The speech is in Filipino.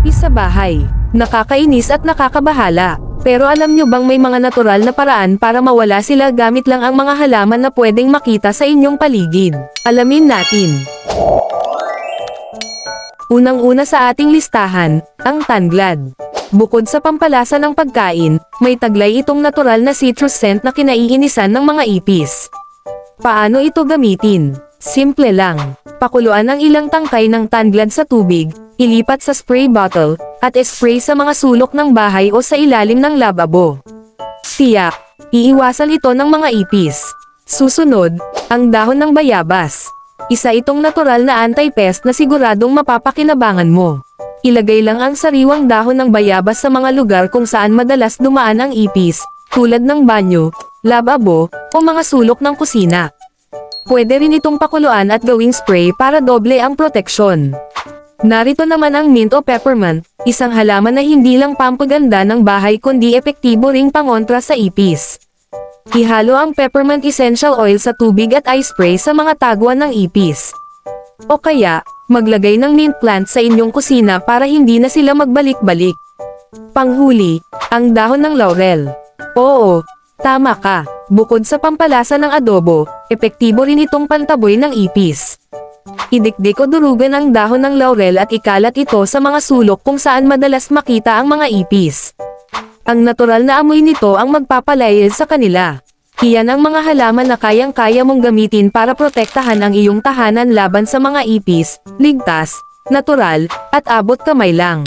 ipis sa bahay. Nakakainis at nakakabahala. Pero alam nyo bang may mga natural na paraan para mawala sila gamit lang ang mga halaman na pwedeng makita sa inyong paligid? Alamin natin. Unang-una sa ating listahan, ang tanglad. Bukod sa pampalasa ng pagkain, may taglay itong natural na citrus scent na kinaiinisan ng mga ipis. Paano ito gamitin? Simple lang. Pakuluan ang ilang tangkay ng tanglad sa tubig, ilipat sa spray bottle, at spray sa mga sulok ng bahay o sa ilalim ng lababo. Tiyak, iiwasan ito ng mga ipis. Susunod, ang dahon ng bayabas. Isa itong natural na anti-pest na siguradong mapapakinabangan mo. Ilagay lang ang sariwang dahon ng bayabas sa mga lugar kung saan madalas dumaan ang ipis, tulad ng banyo, lababo, o mga sulok ng kusina. Pwede rin itong pakuluan at gawing spray para doble ang proteksyon. Narito naman ang mint o peppermint, isang halaman na hindi lang pampaganda ng bahay kundi epektibo ring pangontra sa ipis. Ihalo ang peppermint essential oil sa tubig at ice spray sa mga taguan ng ipis. O kaya, maglagay ng mint plant sa inyong kusina para hindi na sila magbalik-balik. Panghuli, ang dahon ng laurel. Oo, tama ka. Bukod sa pampalasa ng adobo, epektibo rin itong pantaboy ng ipis. Idikdik o durugan ang dahon ng laurel at ikalat ito sa mga sulok kung saan madalas makita ang mga ipis. Ang natural na amoy nito ang magpapalayal sa kanila. Iyan ang mga halaman na kayang-kaya mong gamitin para protektahan ang iyong tahanan laban sa mga ipis, ligtas, natural, at abot kamay lang.